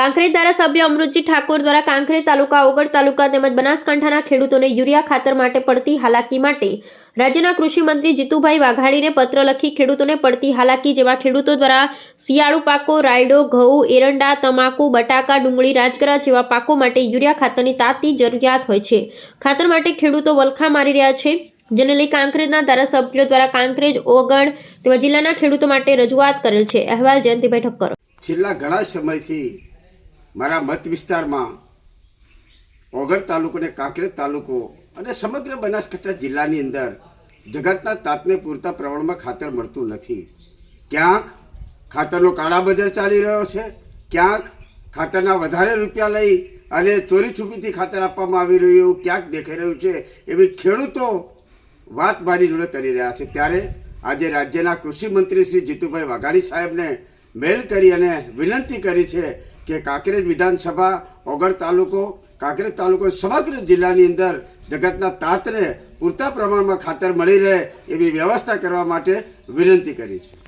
કાંકરેજ ધારાસભ્ય અમૃતજી ઠાકોર દ્વારા કાંકરેજ તાલુકા ઓગળ તાલુકા તેમજ બનાસકાંઠાના ખેડૂતોને યુરિયા ખાતર માટે પડતી હાલાકી માટે રાજ્યના કૃષિ મંત્રી જીતુભાઈ વાઘાણીને પત્ર લખી ખેડૂતોને પડતી હાલાકી જેવા ખેડૂતો દ્વારા શિયાળુ પાકો, રાયડો, ઘઉં, એરંડા, તમાકુ, બટાકા, ડુંગળી, રાજગરા જેવા પાકો માટે યુરિયા ખાતરની તાતી જરૂરિયાત હોય છે. ખાતર માટે ખેડૂતો વલખા મારી રહ્યા છે. જેને લઈ કાંકરેજના ધારાસભ્યો દ્વારા કાંકરેજ ઓગણ તેમજ જિલ્લાના ખેડૂતો માટે રજૂઆત કરેલ છે. અહેવાલ જયંતિભાઈ ઠક્કર. છેલ્લા ઘણા સમયથી મારા મત વિસ્તારમાં ઓગળ તાલુકો અને કાંકરેજ તાલુકો અને સમગ્ર બનાસકાંઠા જિલ્લાની અંદર જગતના તાપને પૂરતા પ્રમાણમાં ખાતર મળતું નથી. ક્યાંક ખાતરનો કાળા બજાર ચાલી રહ્યો છે, ક્યાંક ખાતરના વધારે રૂપિયા લઈ અને ચોરી છુપીથી ખાતર આપવામાં આવી રહ્યું, ક્યાંક દેખાઈ રહ્યું છે એવી ખેડૂતો વાત મારી જોડે કરી રહ્યા છે. ત્યારે આજે રાજ્યના કૃષિ મંત્રી શ્રી જીતુભાઈ વાઘાણી સાહેબને મેલ કરી અને વિનંતી કરી છે કે કાંકરેજ વિધાનસભા ઓગળ તાલુકો, કાંકરેજ તાલુકો સમગ્ર જિલ્લાની અંદર જગતના તાતને પૂરતા પ્રમાણમાં ખાતર મળી રહે એવી વ્યવસ્થા કરવા માટે વિનંતી કરી છે.